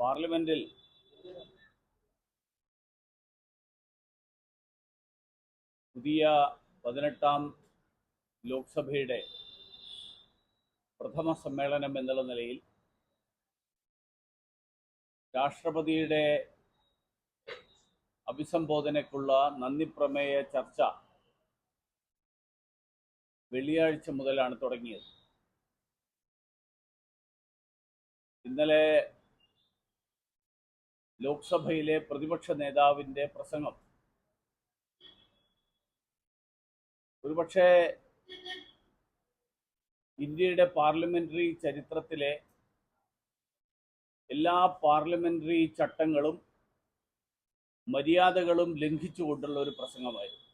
പാർലമെന്റിൽ പുതിയ പതിനെട്ടാം ലോക്സഭയുടെ പ്രഥമ സമ്മേളനം എന്നുള്ള നിലയിൽ രാഷ്ട്രപതിയുടെ അഭിസംബോധനയ്ക്കുള്ള നന്ദി പ്രമേയ ചർച്ച വെള്ളിയാഴ്ച മുതലാണ് തുടങ്ങിയത്. ഇന്നലെ ലോക്സഭയിലെ പ്രതിപക്ഷ നേതാവിന്റെ പ്രസംഗം. ഒരുപക്ഷെ ഇന്ത്യയുടെ പാർലമെന്ററി ചരിത്രത്തിലെ എല്ലാ പാർലമെന്ററി ചട്ടങ്ങളും മര്യാദകളും ലംഘിച്ചുകൊണ്ടുള്ള ഒരു പ്രസംഗമായിരുന്നു.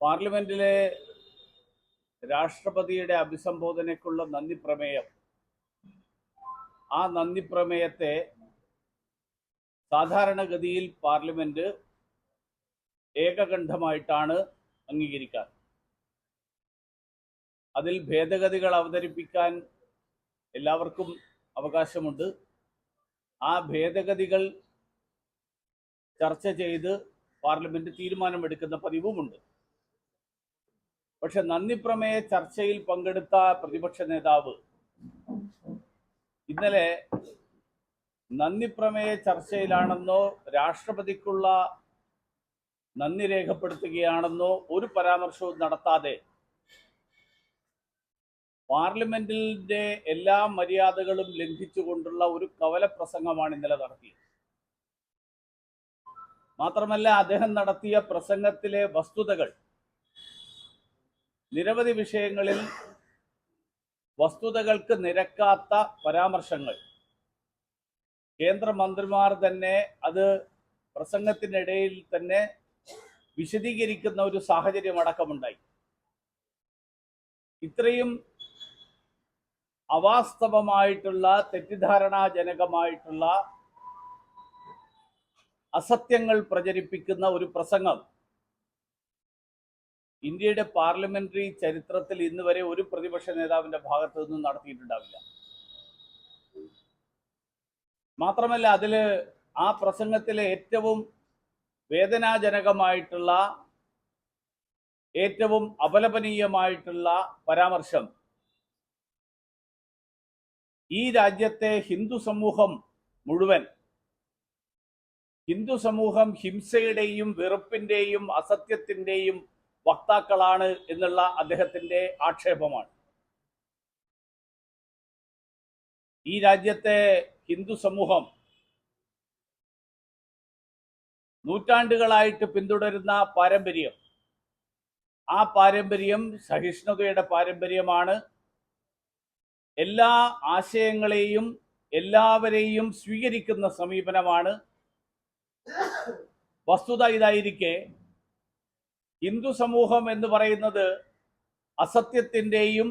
പാർലമെന്റിലെ രാഷ്ട്രപതിയുടെ അഭിസംബോധനയ്ക്കുള്ള നന്ദി പ്രമേയം ആ നന്ദി പ്രമേയത്തെ സാധാരണഗതിയിൽ പാർലമെന്റ് ഏകകണ്ഠമായിട്ടാണ് അംഗീകരിക്കാറ്. അതിൽ ഭേദഗതികൾ അവതരിപ്പിക്കാൻ എല്ലാവർക്കും അവകാശമുണ്ട്. ആ ഭേദഗതികൾ ചർച്ച ചെയ്ത് പാർലമെന്റ് തീരുമാനമെടുക്കുന്ന പതിവുമുണ്ട്. പക്ഷെ നന്ദി പ്രമേയ ചർച്ചയിൽ പങ്കെടുത്ത പ്രതിപക്ഷ നേതാവ് ഇന്നലെ നന്ദി പ്രമേയ ചർച്ചയിലാണെന്നോ രാഷ്ട്രപതിക്കുള്ള നന്ദി രേഖപ്പെടുത്തുകയാണെന്നോ ഒരു പരാമർശവും നടത്താതെ പാർലമെന്റിന്റെ എല്ലാ മര്യാദകളും ലംഘിച്ചുകൊണ്ടുള്ള ഒരു കവല പ്രസംഗമാണ് ഇന്നലെ നടത്തിയത്. മാത്രമല്ല അദ്ദേഹം നടത്തിയ പ്രസംഗത്തിലെ വസ്തുതകൾ നിരവധി വിഷയങ്ങളിൽ വസ്തുതകൾക്ക് നിരക്കാത്ത പരാമർശങ്ങൾ. കേന്ദ്രമന്ത്രിമാർ തന്നെ അത് പ്രസംഗത്തിനിടയിൽ തന്നെ വിശദീകരിക്കുന്ന ഒരു സാഹചര്യം അടക്കമുണ്ടായി. ഇത്രയും അവാസ്തവമായിട്ടുള്ള തെറ്റിദ്ധാരണാജനകമായിട്ടുള്ള അസത്യങ്ങൾ പ്രചരിപ്പിക്കുന്ന ഒരു പ്രസംഗം ഇന്ത്യയുടെ പാർലമെന്ററി ചരിത്രത്തിൽ ഇന്ന് വരെ ഒരു പ്രതിപക്ഷ നേതാവിന്റെ ഭാഗത്തു നിന്നും നടത്തിയിട്ടുണ്ടാവില്ല. മാത്രമല്ല അതിൽ ആ പ്രസംഗത്തിലെ ഏറ്റവും വേദനാജനകമായിട്ടുള്ള ഏറ്റവും അപലപനീയമായിട്ടുള്ള പരാമർശം ഈ രാജ്യത്തെ ഹിന്ദു സമൂഹം മുഴുവൻ ഹിന്ദു സമൂഹം ഹിംസയുടെയും വെറുപ്പിന്റെയും അസത്യത്തിന്റെയും വക്താക്കളാണ് എന്നുള്ള അദ്ദേഹത്തിന്റെ ആക്ഷേപമാണ്. ഈ രാജ്യത്തെ ഹിന്ദു സമൂഹം നൂറ്റാണ്ടുകളായിട്ട് പിന്തുടരുന്ന പാരമ്പര്യം ആ പാരമ്പര്യം സഹിഷ്ണുതയുടെ പാരമ്പര്യമാണ്. എല്ലാ ആശയങ്ങളെയും എല്ലാവരെയും സ്വീകരിക്കുന്ന സമീപനമാണ്. വസ്തുത ഇതായിരിക്കെ ഹിന്ദു സമൂഹം എന്ന് പറയുന്നത് അസത്യത്തിന്റെയും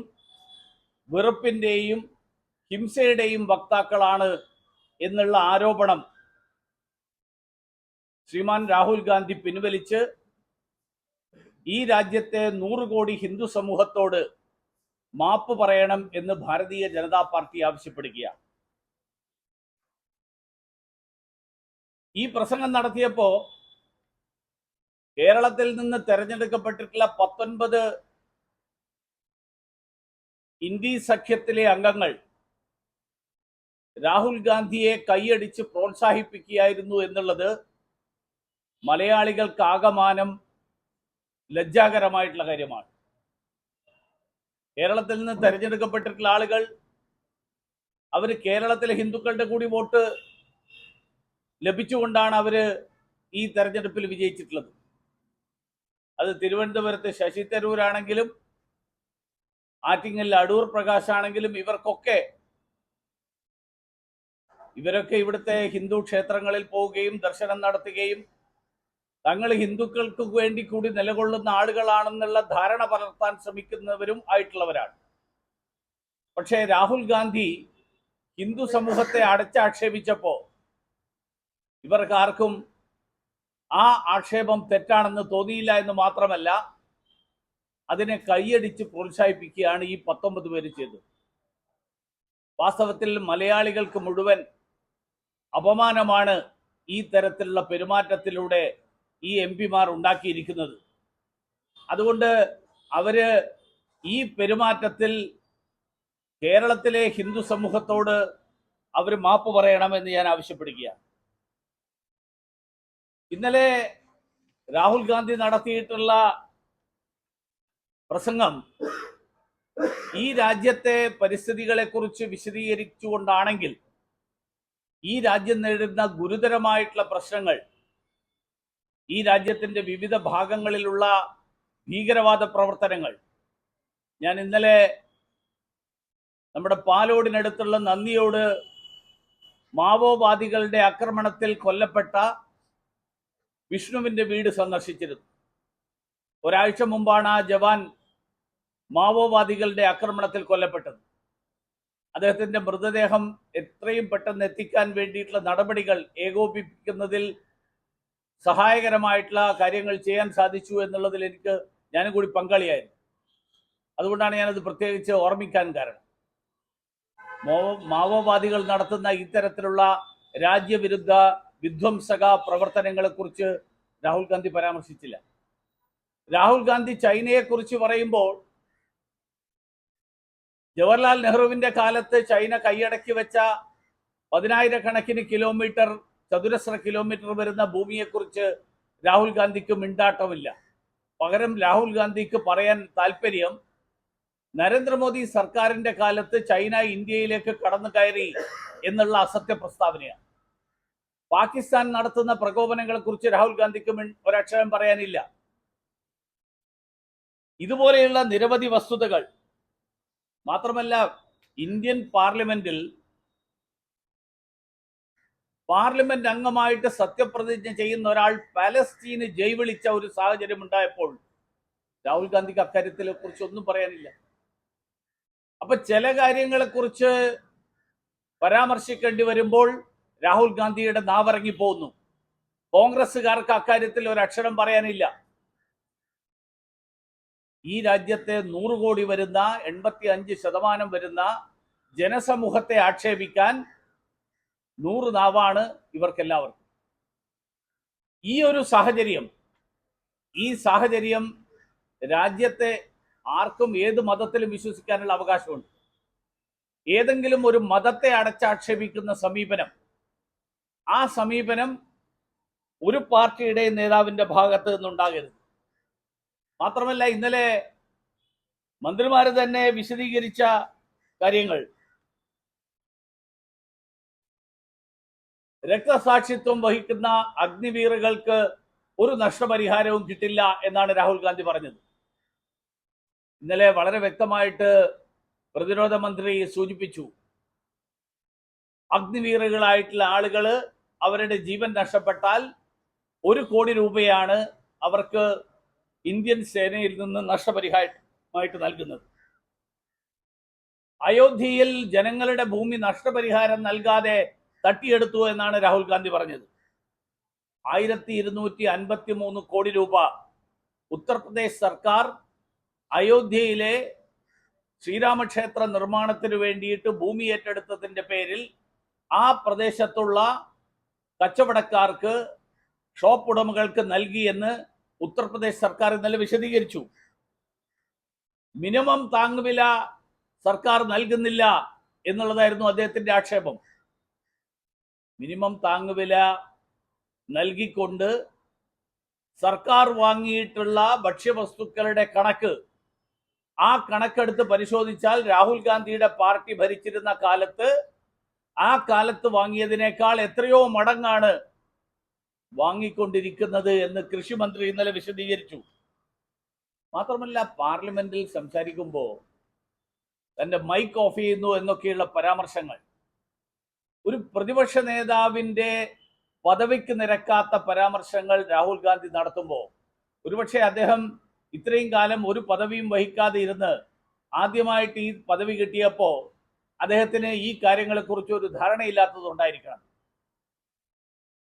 വെറുപ്പിന്റെയും ഹിംസയുടെയും വക്താക്കളാണ് എന്നുള്ള ആരോപണം ശ്രീമാൻ രാഹുൽ ഗാന്ധി പിൻവലിച്ച് ഈ രാജ്യത്തെ നൂറ് കോടി ഹിന്ദു സമൂഹത്തോട് മാപ്പ് പറയണം എന്ന് ഭാരതീയ ജനതാ പാർട്ടി ആവശ്യപ്പെടുകയാണ്. ഈ പ്രസംഗം നടത്തിയപ്പോ കേരളത്തിൽ നിന്ന് തെരഞ്ഞെടുക്കപ്പെട്ടിട്ടുള്ള പത്തൊൻപത് ഇന്ത്യ സഖ്യത്തിലെ അംഗങ്ങൾ രാഹുൽ ഗാന്ധിയെ കൈയടിച്ച് പ്രോത്സാഹിപ്പിക്കുകയായിരുന്നു എന്നുള്ളത് മലയാളികൾക്ക് ആകമാനം ലജ്ജാകരമായിട്ടുള്ള കാര്യമാണ്. കേരളത്തിൽ നിന്ന് തെരഞ്ഞെടുക്കപ്പെട്ടിട്ടുള്ള ആളുകൾ അവർ കേരളത്തിലെ ഹിന്ദുക്കളുടെ കൂടി വോട്ട് ലഭിച്ചുകൊണ്ടാണ് അവർ ഈ തെരഞ്ഞെടുപ്പിൽ വിജയിച്ചിട്ടുള്ളത്. അത് തിരുവനന്തപുരത്ത് ശശി തരൂരാണെങ്കിലും ആറ്റിങ്ങൽ അടൂർ പ്രകാശ് ആണെങ്കിലും ഇവർക്കൊക്കെ ഇവരൊക്കെ ഇവിടുത്തെ ഹിന്ദു ക്ഷേത്രങ്ങളിൽ പോവുകയും ദർശനം നടത്തുകയും തങ്ങൾ ഹിന്ദുക്കൾക്ക് വേണ്ടി കൂടി നിലകൊള്ളുന്ന ആളുകളാണെന്നുള്ള ധാരണ പലർത്താൻ ശ്രമിക്കുന്നവരും ആയിട്ടുള്ളവരാണ്. പക്ഷേ രാഹുൽ ഗാന്ധി ഹിന്ദു സമൂഹത്തെ അടച്ചാക്ഷേപിച്ചപ്പോ ഇവർക്ക് ആർക്കും ആ ആക്ഷേപം തെറ്റാണെന്ന് തോന്നിയില്ല എന്ന് മാത്രമല്ല അതിനെ കൈയടിച്ച് പ്രോത്സാഹിപ്പിക്കുകയാണ് ഈ പത്തൊമ്പത് പേര് ചെയ്തത്. വാസ്തവത്തിൽ മലയാളികൾക്ക് മുഴുവൻ അപമാനമാണ് ഈ തരത്തിലുള്ള പെരുമാറ്റത്തിലൂടെ ഈ എം പിമാർ ഉണ്ടാക്കിയിരിക്കുന്നത്. അതുകൊണ്ട് അവർ ഈ പെരുമാറ്റത്തിൽ കേരളത്തിലെ ഹിന്ദു സമൂഹത്തോട് അവർ മാപ്പ് പറയണമെന്ന് ഞാൻ ആവശ്യപ്പെടുകയാണ്. ഇന്നലെ രാഹുൽ ഗാന്ധി നടത്തിയിട്ടുള്ള പ്രസംഗം ഈ രാജ്യത്തെ പരിസ്ഥിതികളെ കുറിച്ച് വിശദീകരിച്ചുകൊണ്ടാണെങ്കിൽ ഈ രാജ്യം നേരിടുന്ന ഗുരുതരമായിട്ടുള്ള പ്രശ്നങ്ങൾ ഈ രാജ്യത്തിന്റെ വിവിധ ഭാഗങ്ങളിലുള്ള ഭീകരവാദ പ്രവർത്തനങ്ങൾ ഞാൻ ഇന്നലെ നമ്മുടെ പാലോടിനടുത്തുള്ള നന്ദിയോട് മാവോവാദികളുടെ ആക്രമണത്തിൽ കൊല്ലപ്പെട്ട വിഷ്ണുവിന്റെ വീട് സന്ദർശിച്ചിരുന്നു. ഒരാഴ്ച മുമ്പാണ് ആ ജവാൻ മാവോവാദികളുടെ ആക്രമണത്തിൽ കൊല്ലപ്പെട്ടത്. അദ്ദേഹത്തിന്റെ മൃതദേഹം എത്രയും പെട്ടെന്ന് എത്തിക്കാൻ വേണ്ടിയിട്ടുള്ള നടപടികൾ ഏകോപിപ്പിക്കുന്നതിൽ സഹായകരമായിട്ടുള്ള കാര്യങ്ങൾ ചെയ്യാൻ സാധിച്ചു എന്നുള്ളതിൽ എനിക്ക് ഞാനും കൂടി പങ്കാളിയായിരുന്നു. അതുകൊണ്ടാണ് ഞാനത് പ്രത്യേകിച്ച് ഓർമ്മിക്കാൻ കാരണം. മാവോവാദികൾ നടത്തുന്ന ഇത്തരത്തിലുള്ള രാജ്യവിരുദ്ധ വിധ്വംസക പ്രവർത്തനങ്ങളെ കുറിച്ച് രാഹുൽ ഗാന്ധി പരാമർശിച്ചില്ല. രാഹുൽ ഗാന്ധി ചൈനയെ കുറിച്ച് പറയുമ്പോൾ ജവഹർലാൽ നെഹ്റുവിന്റെ കാലത്ത് ചൈന കൈയടക്കി വെച്ച പതിനായിരക്കണക്കിന് കിലോമീറ്റർ ചതുരശ്ര കിലോമീറ്റർ വരുന്ന ഭൂമിയെക്കുറിച്ച് രാഹുൽ ഗാന്ധിക്ക് മിണ്ടാട്ടമില്ല. പകരം രാഹുൽ ഗാന്ധിക്ക് പറയാൻ താല്പര്യം നരേന്ദ്രമോദി സർക്കാരിന്റെ കാലത്ത് ചൈന ഇന്ത്യയിലേക്ക് കടന്നു കയറി എന്നുള്ള അസത്യ പ്രസ്താവനയാണ്. പാകിസ്ഥാൻ നടത്തുന്ന പ്രകോപനങ്ങളെ കുറിച്ച് രാഹുൽ ഗാന്ധിക്ക് ഒരക്ഷരം പറയാനില്ല. ഇതുപോലെയുള്ള നിരവധി വസ്തുതകൾ മാത്രമല്ല ഇന്ത്യൻ പാർലമെന്റിൽ പാർലമെന്റ് അംഗമായിട്ട് സത്യപ്രതിജ്ഞ ചെയ്യുന്ന ഒരാൾ പാലസ്തീന് ജൈവിളിച്ച ഒരു സാഹചര്യം ഉണ്ടായപ്പോൾ രാഹുൽ ഗാന്ധിക്ക് അക്കാര്യത്തിനെ കുറിച്ച് ഒന്നും പറയാനില്ല. അപ്പൊ ചില കാര്യങ്ങളെ കുറിച്ച് പരാമർശിക്കേണ്ടി വരുമ്പോൾ രാഹുൽ ഗാന്ധിയുടെ നാവിറങ്ങി പോകുന്നു. കോൺഗ്രസ്സുകാർക്ക് അക്കാര്യത്തിൽ ഒരു അക്ഷരം പറയാനില്ല. ഈ രാജ്യത്തെ നൂറ് കോടി വരുന്ന എൺപത്തി അഞ്ച് ശതമാനം വരുന്ന ജനസമൂഹത്തെ ആക്ഷേപിക്കാൻ നൂറ് നാവാണ് ഇവർക്കെല്ലാവർക്കും. ഈ ഒരു സാഹചര്യം ഈ സാഹചര്യം രാജ്യത്തെ ആർക്കും ഏത് മതത്തിലും വിശ്വസിക്കാനുള്ള അവകാശമുണ്ട്. ഏതെങ്കിലും ഒരു മതത്തെ അടച്ചാക്ഷേപിക്കുന്ന സമീപനം ആ സമീപനം ഒരു പാർട്ടിയുടെ നേതാവിന്റെ ഭാഗത്ത് നിന്നുണ്ടാകരുത്. മാത്രമല്ല ഇന്നലെ മന്ത്രിമാർ തന്നെ വിശദീകരിച്ച കാര്യങ്ങൾ. രക്തസാക്ഷിത്വം വഹിക്കുന്ന അഗ്നിവീറുകൾക്ക് ഒരു നഷ്ടപരിഹാരവും കിട്ടില്ല എന്നാണ് രാഹുൽ ഗാന്ധി പറഞ്ഞത്. ഇന്നലെ വളരെ വ്യക്തമായിട്ട് പ്രതിരോധ മന്ത്രി സൂചിപ്പിച്ചു. അഗ്നിവീറുകളായിട്ടുള്ള ആളുകൾ അവരുടെ ജീവൻ നഷ്ടപ്പെട്ടാൽ ഒരു കോടി രൂപയാണ് അവർക്ക് ഇന്ത്യൻ സേനയിൽ നിന്ന് നഷ്ടപരിഹാരമായിട്ട് നൽകുന്നത്. അയോധ്യയിൽ ജനങ്ങളുടെ ഭൂമി നഷ്ടപരിഹാരം നൽകാതെ തട്ടിയെടുത്തു എന്നാണ് രാഹുൽ ഗാന്ധി പറഞ്ഞത്. ആയിരത്തി ഇരുന്നൂറ്റി അൻപത്തി മൂന്ന് കോടി രൂപ ഉത്തർപ്രദേശ് സർക്കാർ അയോധ്യയിലെ ശ്രീരാമക്ഷേത്ര നിർമ്മാണത്തിന് വേണ്ടിയിട്ട് ഭൂമി ഏറ്റെടുത്തതിന്റെ പേരിൽ ആ പ്രദേശത്തുള്ള കച്ചവടക്കാർക്ക് ഷോപ്പ് ഉടമകൾക്ക് നൽകിയെന്ന് ഉത്തർപ്രദേശ് സർക്കാർ ഇന്നലെ വിശദീകരിച്ചു. മിനിമം താങ്ങുവില സർക്കാർ നൽകുന്നില്ല എന്നുള്ളതായിരുന്നു അദ്ദേഹത്തിന്റെ ആക്ഷേപം. മിനിമം താങ്ങുവില നൽകിക്കൊണ്ട് സർക്കാർ വാങ്ങിയിട്ടുള്ള ഭക്ഷ്യവസ്തുക്കളുടെ കണക്ക് ആ കണക്കെടുത്ത് പരിശോധിച്ചാൽ രാഹുൽ ഗാന്ധിയുടെ പാർട്ടി ഭരിച്ചിരുന്ന കാലത്ത് ആ കാലത്ത് വാങ്ങിയതിനേക്കാൾ എത്രയോ മടങ്ങാണ് വാങ്ങിക്കൊണ്ടിരിക്കുന്നത് എന്ന് കൃഷിമന്ത്രി ഇന്നലെ വിശദീകരിച്ചു. മാത്രമല്ല പാർലമെന്റിൽ സംസാരിക്കുമ്പോൾ തന്റെ മൈക്ക് ഓഫ് ചെയ്യുന്നു എന്നൊക്കെയുള്ള പരാമർശങ്ങൾ ഒരു പ്രതിപക്ഷ നേതാവിന്റെ പദവിക്ക് നിരക്കാത്ത പരാമർശങ്ങൾ രാഹുൽ ഗാന്ധി നടത്തുമ്പോൾ ഒരുപക്ഷെ അദ്ദേഹം ഇത്രയും കാലം ഒരു പദവിയും വഹിക്കാതെ ഇരുന്ന് ആദ്യമായിട്ട് ഈ പദവി കിട്ടിയപ്പോൾ അദ്ദേഹത്തിന് ഈ കാര്യങ്ങളെക്കുറിച്ച് ഒരു ധാരണയില്ലാത്തതുകൊണ്ടായിരിക്കണം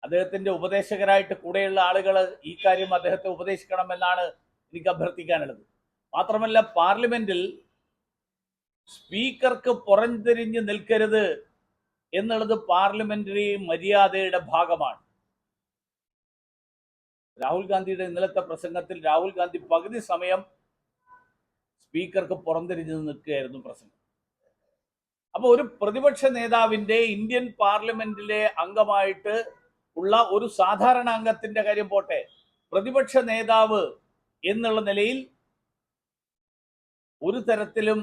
അദ്ദേഹത്തിന്റെ ഉപദേശകരായിട്ട് കൂടെയുള്ള ആളുകൾ ഈ കാര്യം അദ്ദേഹത്തെ ഉപദേശിക്കണമെന്നാണ് എനിക്ക് അഭ്യർത്ഥിക്കാനുള്ളത്. മാത്രമല്ല പാർലമെന്റിൽ സ്പീക്കർക്ക് പുറംതിരിഞ്ഞ് നിൽക്കരുത് എന്നുള്ളത് പാർലമെന്ററി മര്യാദയുടെ ഭാഗമാണ്. രാഹുൽ ഗാന്ധിയുടെ ഇന്നലത്തെ പ്രസംഗത്തിൽ രാഹുൽ ഗാന്ധി പകുതി സമയം സ്പീക്കർക്ക് പുറംതിരിഞ്ഞ് നിൽക്കുകയായിരുന്നു പ്രസംഗം. അപ്പൊ ഒരു പ്രതിപക്ഷ നേതാവിന്റെ ഇന്ത്യൻ പാർലമെന്റിലെ അംഗമായിട്ട് ഉള്ള ഒരു സാധാരണ അംഗത്തിന്റെ കാര്യം പോട്ടെ. പ്രതിപക്ഷ നേതാവ് എന്നുള്ള നിലയിൽ ഒരു തരത്തിലും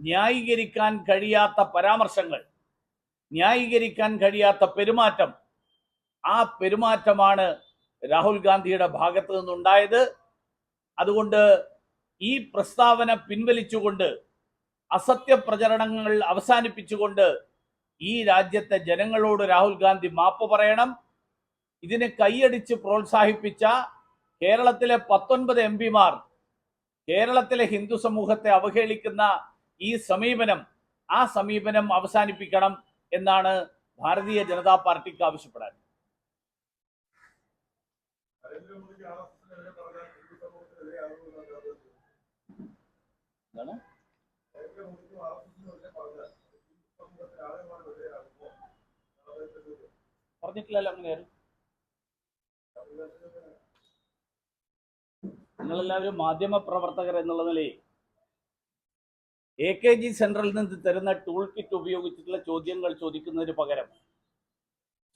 ന്യായീകരിക്കാൻ കഴിയാത്ത പരാമർശങ്ങൾ ന്യായീകരിക്കാൻ കഴിയാത്ത പെരുമാറ്റം ആ പെരുമാറ്റമാണ് രാഹുൽ ഗാന്ധിയുടെ ഭാഗത്ത് നിന്നുണ്ടായത്. അതുകൊണ്ട് ഈ പ്രസ്താവന പിൻവലിച്ചുകൊണ്ട് അസത്യ പ്രചരണങ്ങൾ അവസാനിപ്പിച്ചുകൊണ്ട് ഈ രാജ്യത്തെ ജനങ്ങളോട് രാഹുൽ ഗാന്ധി മാപ്പ് പറയണം. ഇതിനെ കൈയടിച്ച് പ്രോത്സാഹിപ്പിച്ച കേരളത്തിലെ പത്തൊൻപത് എം പിമാർ കേരളത്തിലെ ഹിന്ദു സമൂഹത്തെ അവഹേളിക്കുന്ന ഈ സമീപനം ആ സമീപനം അവസാനിപ്പിക്കണം എന്നാണ് ഭാരതീയ ജനതാ പാർട്ടിക്ക് ആവശ്യപ്പെടാൻ. എന്താണ്? പറഞ്ഞിട്ടില്ലല്ലോ അങ്ങനെയായിരുന്നു നിങ്ങളെല്ലാവരും മാധ്യമ പ്രവർത്തകർ എന്നുള്ള നിലയിൽ എ കെ ജി സെൻട്രൽ നിന്ന് തരുന്ന ടൂൾ കിറ്റ് ഉപയോഗിച്ചിട്ടുള്ള ചോദ്യങ്ങൾ ചോദിക്കുന്നതിന് പകരം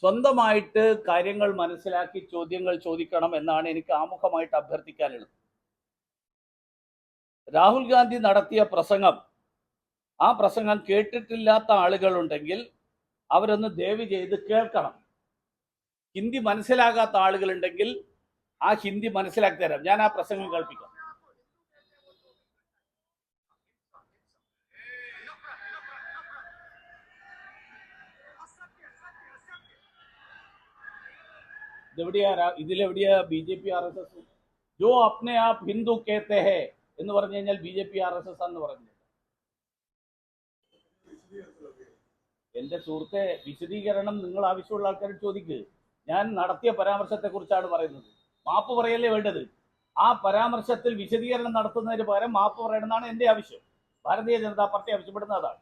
സ്വന്തമായിട്ട് കാര്യങ്ങൾ മനസ്സിലാക്കി ചോദ്യങ്ങൾ ചോദിക്കണം എന്നാണ് എനിക്ക് ആമുഖമായിട്ട് അഭ്യർത്ഥിക്കാനുള്ളത്. രാഹുൽ ഗാന്ധി നടത്തിയ പ്രസംഗം ആ പ്രസംഗം കേട്ടിട്ടില്ലാത്ത ആളുകളുണ്ടെങ്കിൽ അവരൊന്ന് ദയവ് ചെയ്ത് കേൾക്കണം. ഹിന്ദി മനസ്സിലാകാത്ത ആളുകളുണ്ടെങ്കിൽ ആ ഹിന്ദി മനസ്സിലാക്കി തരാം. ഞാൻ ആ പ്രസംഗം കേൾപ്പിക്കാം. ഇതിലെവിടെയാ B J P R S S? ജോ അപ്നെ ഹിന്ദു എന്ന് പറഞ്ഞു കഴിഞ്ഞാൽ B J P R S S എന്ന് പറഞ്ഞു. എന്റെ സുഹൃത്തെ വിശദീകരണം നിങ്ങൾ ആവശ്യമുള്ള ആൾക്കാർ ചോദിക്ക്. ഞാൻ നടത്തിയ പരാമർശത്തെക്കുറിച്ചാണ് പറയുന്നത്. മാപ്പ് പറയല്ലേ വേണ്ടത്? ആ പരാമർശത്തിൽ വിശദീകരണം നടത്തുന്നതിന് പകരം മാപ്പ് പറയണമെന്നാണ് എന്റെ ആവശ്യം. ഭാരതീയ ജനതാ പാർട്ടി ആവശ്യപ്പെടുന്ന അതാണ്.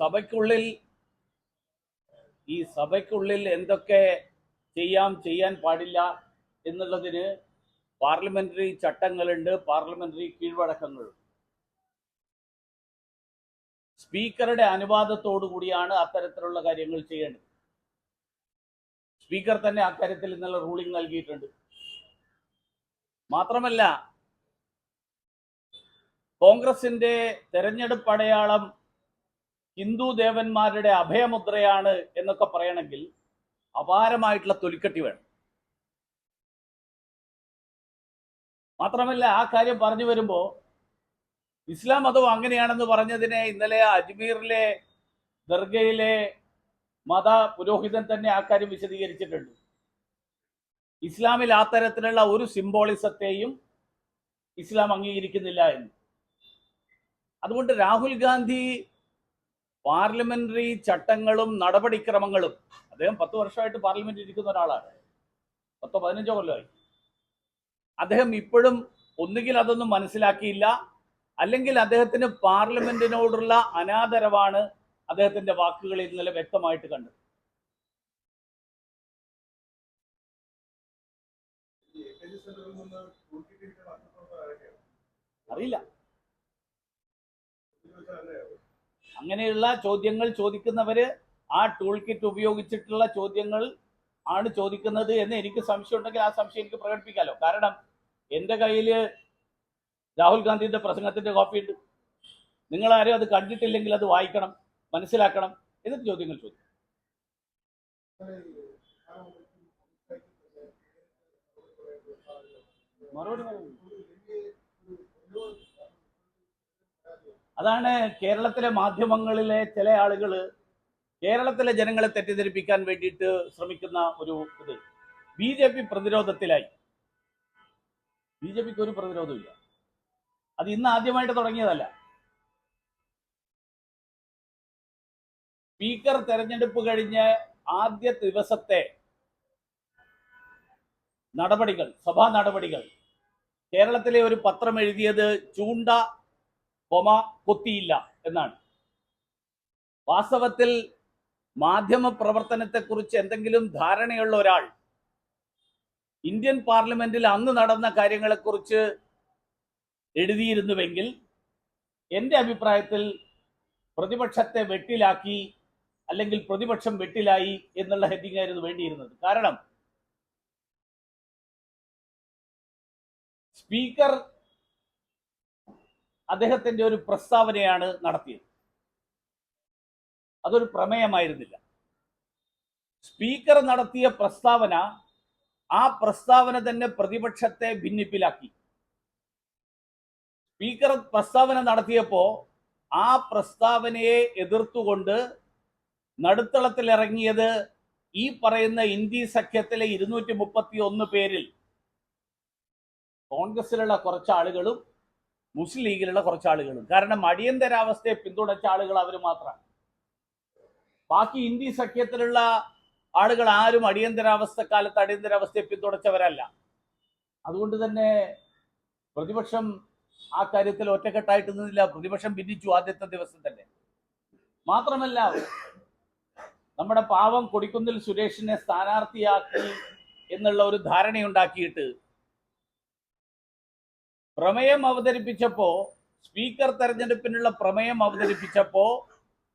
സഭയ്ക്കുള്ളിൽ ഈ സഭയ്ക്കുള്ളിൽ എന്തൊക്കെ ചെയ്യാം ചെയ്യാൻ പാടില്ല എന്നുള്ളതിന് പാർലമെന്ററി ചട്ടങ്ങളുണ്ട് പാർലമെന്ററി കീഴ്വഴക്കങ്ങളുണ്ട് സ്പീക്കറുടെ അനുവാദത്തോടു കൂടിയാണ് അത്തരത്തിലുള്ള കാര്യങ്ങൾ ചെയ്യേണ്ടത്. സ്പീക്കർ തന്നെ അക്കാര്യത്തിൽ ഇന്നലെ റൂളിംഗ് നൽകിയിട്ടുണ്ട്. മാത്രമല്ല കോൺഗ്രസിന്റെ തെരഞ്ഞെടുപ്പ് അടയാളം ഹിന്ദു ദേവന്മാരുടെ അഭയമുദ്രയാണ് എന്നൊക്കെ പറയണമെങ്കിൽ അപാരമായിട്ടുള്ള തൊലിക്കട്ടി വേണം. മാത്രമല്ല ആ കാര്യം പറഞ്ഞു വരുമ്പോൾ ഇസ്ലാം മതം അങ്ങനെയാണെന്ന് പറഞ്ഞതിനെ ഇന്നലെ അജ്മീറിലെ ദർഗയിലെ മത പുരോഹിതൻ തന്നെ ആ കാര്യം വിശദീകരിച്ചിട്ടുണ്ട്. ഇസ്ലാമിൽ ആ തരത്തിലുള്ള ഒരു സിംബോളിസത്തെയും ഇസ്ലാം അംഗീകരിക്കുന്നില്ല എന്ന്. അതുകൊണ്ട് രാഹുൽ ഗാന്ധി പാർലമെന്ററി ചട്ടങ്ങളും നടപടിക്രമങ്ങളും അദ്ദേഹം പത്ത് വർഷമായിട്ട് പാർലമെന്റിൽ ഇരിക്കുന്ന ഒരാളാണ്. പത്തോ പതിനഞ്ചോ കൊല്ലമായി. അദ്ദേഹം ഇപ്പോഴും ഒന്നുകിൽ അതൊന്നും മനസ്സിലാക്കിയില്ല അല്ലെങ്കിൽ അദ്ദേഹത്തിന് പാർലമെന്റിനോടുള്ള അനാദരവാണ് അദ്ദേഹത്തിന്റെ വാക്കുകളിൽ ഇന്നലെ വ്യക്തമായിട്ട് കണ്ടത്. അറിയില്ല. അങ്ങനെയുള്ള ചോദ്യങ്ങൾ ചോദിക്കുന്നവര് ആ ടൂൾ കിറ്റ് ഉപയോഗിച്ചിട്ടുള്ള ചോദ്യങ്ങൾ ആണ് ചോദിക്കുന്നത് എന്ന് എനിക്ക് സംശയം ഉണ്ടെങ്കിൽ ആ സംശയം എനിക്ക് പ്രകടിപ്പിക്കാമല്ലോ കാരണം എന്റെ കയ്യിൽ രാഹുൽ ഗാന്ധിയുടെ ഉണ്ട്. നിങ്ങൾ ആരും അത് കണ്ടിട്ടില്ലെങ്കിൽ അത് വായിക്കണം മനസ്സിലാക്കണം എന്നിട്ട് ചോദ്യങ്ങൾ ചോദിക്കും. അതാണ് കേരളത്തിലെ മാധ്യമങ്ങളിലെ ചില ആളുകൾ കേരളത്തിലെ ജനങ്ങളെ തെറ്റിദ്ധരിപ്പിക്കാൻ വേണ്ടിയിട്ട് ശ്രമിക്കുന്ന ഒരു ഇത്. ബി ജെ പി പ്രതിരോധത്തിലായി. ബി ജെ പിക്ക് ഒരു പ്രതിരോധമില്ല അത് ഇന്ന് ആദ്യമായിട്ട് തുടങ്ങിയതല്ല. സ്പീക്കർ തെരഞ്ഞെടുപ്പ് കഴിഞ്ഞ ആദ്യ ദിവസത്തെ നടപടികൾ സഭാ നടപടികൾ. കേരളത്തിലെ ഒരു പത്രം എഴുതിയത് ചൂണ്ട കൊമ കൊത്തിയില്ല എന്നാണ്. വാസ്തവത്തിൽ മാധ്യമ പ്രവർത്തനത്തെക്കുറിച്ച് എന്തെങ്കിലും ധാരണയുള്ള ഒരാൾ ഇന്ത്യൻ പാർലമെന്റിൽ അന്ന് നടന്ന കാര്യങ്ങളെക്കുറിച്ച് എഴുതിയിരുന്നുവെങ്കിൽ എന്റെ അഭിപ്രായത്തിൽ പ്രതിപക്ഷത്തെ വെട്ടിലാക്കി അല്ലെങ്കിൽ പ്രതിപക്ഷം വെട്ടിലായി എന്നുള്ള ഹെഡിങ് ആയിരുന്നു വേണ്ടിയിരുന്നത്. കാരണം സ്പീക്കർ അദ്ദേഹത്തിന്റെ ഒരു പ്രസ്താവനയാണ് നടത്തിയത്. അതൊരു പ്രമേയമായിരുന്നില്ല. സ്പീക്കർ നടത്തിയ പ്രസ്താവന ആ പ്രസ്താവന തന്നെ പ്രതിപക്ഷത്തെ ഭിന്നിപ്പിലാക്കി. സ്പീക്കർ പ്രസ്താവന നടത്തിയപ്പോൾ ആ പ്രസ്താവനയെ എതിർത്തുകൊണ്ട് നടുത്തളത്തിൽ ഇറങ്ങിയത് ഈ പറയുന്ന ഇന്ത്യ സഖ്യത്തിലെ ഇരുന്നൂറ്റി മുപ്പത്തി ഒന്ന് പേരിൽ കോൺഗ്രസിലുള്ള കുറച്ച് ആളുകളും മുസ്ലിം ലീഗിലുള്ള കുറച്ച് ആളുകളും കാരണം അടിയന്തരാവസ്ഥയെ പിന്തുണച്ച ആളുകൾ അവർ മാത്രമാണ്. ബാക്കി ഇന്ത്യ സഖ്യത്തിലുള്ള ആളുകൾ ആരും അടിയന്തരാവസ്ഥ കാലത്ത് അടിയന്തരാവസ്ഥയെ പിന്തുണച്ചവരല്ല. അതുകൊണ്ട് തന്നെ പ്രതിപക്ഷം ആ കാര്യത്തിൽ ഒറ്റക്കെട്ടായിട്ട് നിന്നില്ല. പ്രതിപക്ഷം ഭിന്നിച്ചു ആദ്യത്തെ ദിവസം തന്നെ. മാത്രമല്ല നമ്മുടെ പാവം കൊടിക്കുന്നിൽ സുരേഷിനെ സ്ഥാനാർത്ഥിയാക്കി എന്നുള്ള ഒരു ധാരണയുണ്ടാക്കിയിട്ട് പ്രമേയം അവതരിപ്പിച്ചപ്പോ സ്പീക്കർ തെരഞ്ഞെടുപ്പിനുള്ള പ്രമേയം അവതരിപ്പിച്ചപ്പോ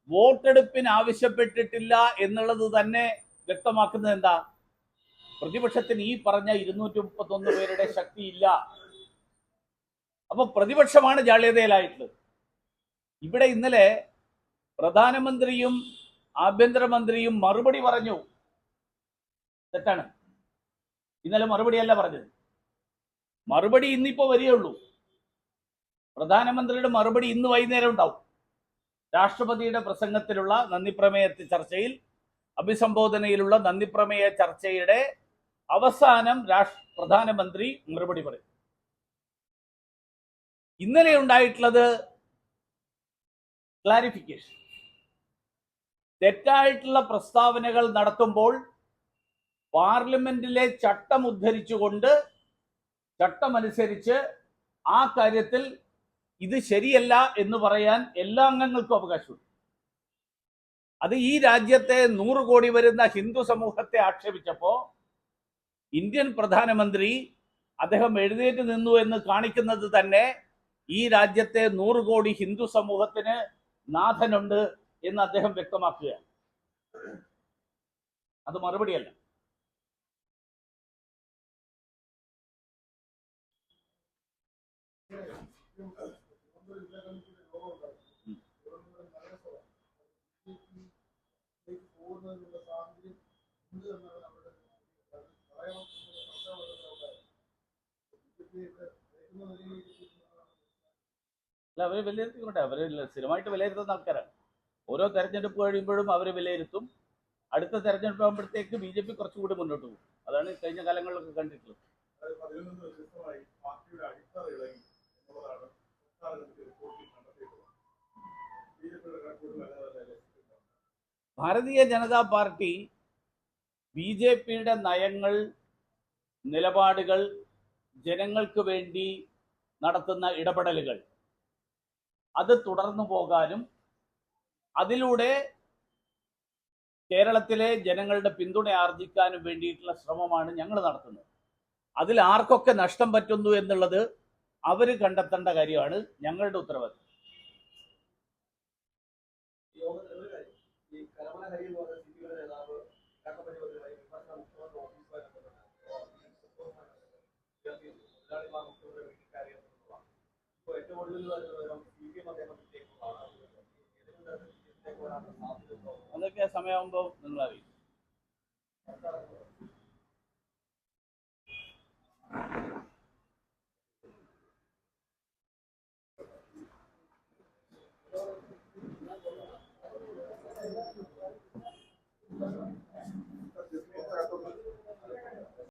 വോട്ടെടുപ്പിന് ആവശ്യപ്പെട്ടിട്ടില്ല എന്നുള്ളത് തന്നെ വ്യക്തമാക്കുന്നത് എന്താ? പ്രതിപക്ഷത്തിന് ഈ പറഞ്ഞ ഇരുന്നൂറ്റി മുപ്പത്തൊന്ന് പേരുടെ ശക്തിയില്ല. അപ്പൊ പ്രതിപക്ഷമാണ് ജാള്യതയിലായിട്ടുള്ളത്. ഇവിടെ ഇന്നലെ പ്രധാനമന്ത്രിയും ആഭ്യന്തരമന്ത്രിയും മറുപടി പറഞ്ഞു. തെറ്റാണ്. ഇന്നലെ മറുപടിയല്ല പറഞ്ഞത്. മറുപടി ഇന്നിപ്പോ വരികയുള്ളൂ. പ്രധാനമന്ത്രിയുടെ മറുപടി ഇന്ന് വൈകുന്നേരം ഉണ്ടാവും. രാഷ്ട്രപതിയുടെ പ്രസംഗത്തിലുള്ള നന്ദിപ്രമേയ ചർച്ചയിൽ അഭിസംബോധനയിലുള്ള നന്ദിപ്രമേയ ചർച്ചയുടെ അവസാനം പ്രധാനമന്ത്രി മറുപടി പറയും. ഇന്നലെ ഉണ്ടായിട്ടുള്ളത് ക്ലാരിഫിക്കേഷൻ തെറ്റായിട്ടുള്ള പ്രസ്താവനകൾ നടത്തുമ്പോൾ പാർലമെന്റിലെ ചട്ടം ഉദ്ധരിച്ചുകൊണ്ട് ചട്ടമനുസരിച്ച് ആ കാര്യത്തിൽ ഇത് ശരിയല്ല എന്ന് പറയാൻ എല്ലാ അംഗങ്ങൾക്കും അവകാശമുണ്ട്. അത് ഈ രാജ്യത്തെ നൂറ് കോടി വരുന്ന ഹിന്ദു സമൂഹത്തെ ആക്ഷേപിച്ചപ്പോൾ ഇന്ത്യൻ പ്രധാനമന്ത്രി അദ്ദേഹം എഴുന്നേറ്റ് നിന്നു എന്ന് കാണിക്കുന്നത് തന്നെ ഈ രാജ്യത്തെ നൂറ് കോടി ഹിന്ദു സമൂഹത്തിന് നാഥനുണ്ട് എന്ന് അദ്ദേഹം വ്യക്തമാക്കുകയാണ്. അത് മറുപടിയല്ല പോകുന്നതിനുള്ള സാഹചര്യം ഉണ്ട് എന്നാണ് അവരുടെ പറയാൻ ഇവിടെ നിലയിലേക്ക് അല്ല അവർ വിലയിരുത്തിക്കൊണ്ടേ അവർ സ്ഥിരമായിട്ട് വിലയിരുത്തുന്ന ആൾക്കാരാണ്. ഓരോ തെരഞ്ഞെടുപ്പ് കഴിയുമ്പോഴും അവർ വിലയിരുത്തും. അടുത്ത തെരഞ്ഞെടുപ്പ് ആകുമ്പോഴത്തേക്ക് ബി ജെ പി കുറച്ചുകൂടി മുന്നോട്ട് പോകും. അതാണ് കഴിഞ്ഞ കാലങ്ങളിലൊക്കെ കണ്ടിട്ടുള്ളത്. Bharatiya Janata party B J പിയുടെ നയങ്ങൾ നിലപാടുകൾ ജനങ്ങൾക്ക് വേണ്ടി നടത്തുന്ന ഇടപെടലുകൾ. അത് തുടർന്നു പോകാനും അതിലൂടെ കേരളത്തിലെ ജനങ്ങളുടെ പിന്തുണ ആർജിക്കാനും വേണ്ടിയിട്ടുള്ള ശ്രമമാണ് ഞങ്ങൾ നടത്തുന്നത്. അതിൽ ആർക്കൊക്കെ നഷ്ടം പറ്റുന്നു എന്നുള്ളത് അവർ കണ്ടെത്തേണ്ട കാര്യമാണ് ഞങ്ങളുടെ ഉത്തരവാദിത്വം അതൊക്കെ സമയമാകുമ്പോൾ എന്താണ്